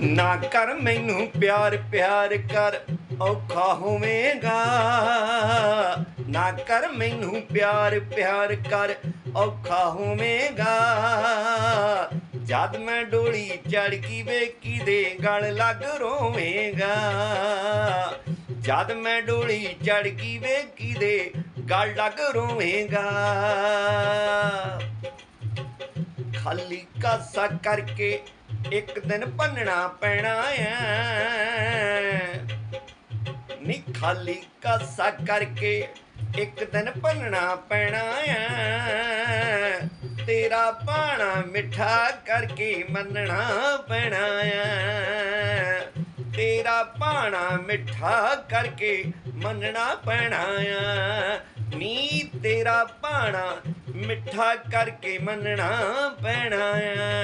ਨਾ ਕਰ ਮੈਨੂੰ ਪਿਆਰ ਪਿਆਰ ਕਰ, ਔਖਾ ਹੋਵੇਗਾ। ਨਾ ਕਰ ਮੈਨੂੰ ਪਿਆਰ ਪਿਆਰ ਕਰ, ਔਖਾ ਹੋਵੇਗਾ। ਜਦ ਮੈਂ ਡੋਲੀ ਚੜ ਗਈ ਵੇਖੀ ਦੇ ਗਲ ਲੱਗ ਰੋਵੇਗਾ। ਜਦ ਮੈਂ ਡੋਲੀ ਚੜ ਗਈ ਵੇਖੀ ਦੇ ਗਲ ਲੱਗ ਰੋਵੇਗਾ। ਖਾਲੀ ਕਾਸਾ ਕਰਕੇ ਇੱਕ ਦਿਨ ਭੰਨਣਾ ਪੈਣਾ ਐ। ਨੀ ਖਾਲੀ ਕਾਸਾ ਕਰਕੇ ਇੱਕ ਦਿਨ ਭੰਨਣਾ ਪੈਣਾ ਐ। ਤੇਰਾ ਪਾਣਾ ਮਿੱਠਾ ਕਰਕੇ ਮੰਨਣਾ ਪੈਣਾ ਐ। ਤੇਰਾ ਪਾਣਾ ਮਿੱਠਾ ਕਰਕੇ ਮੰਨਣਾ ਪੈਣਾ ਆ। ਨੀ ਤੇਰਾ ਪਾਣਾ ਮਿੱਠਾ ਕਰਕੇ ਮੰਨਣਾ ਪੈਣਾ ਆ।